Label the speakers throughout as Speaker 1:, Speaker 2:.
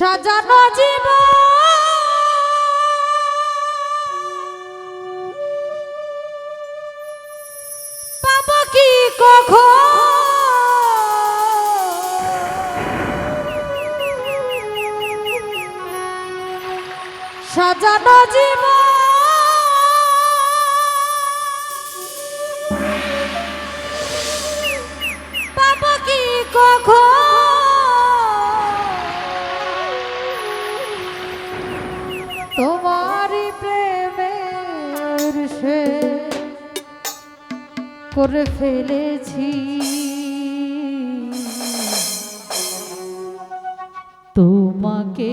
Speaker 1: সাজানো জীবন। পাবো কি কখন? সাজানো জীবন। পাবো কি কখন? করে ফেলেছি। তোমাকে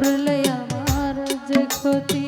Speaker 1: করলে আমার যে ক্ষতি?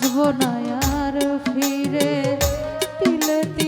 Speaker 1: আসব না আর ফিরে তিলে তিলে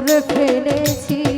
Speaker 1: করে ফেলেছি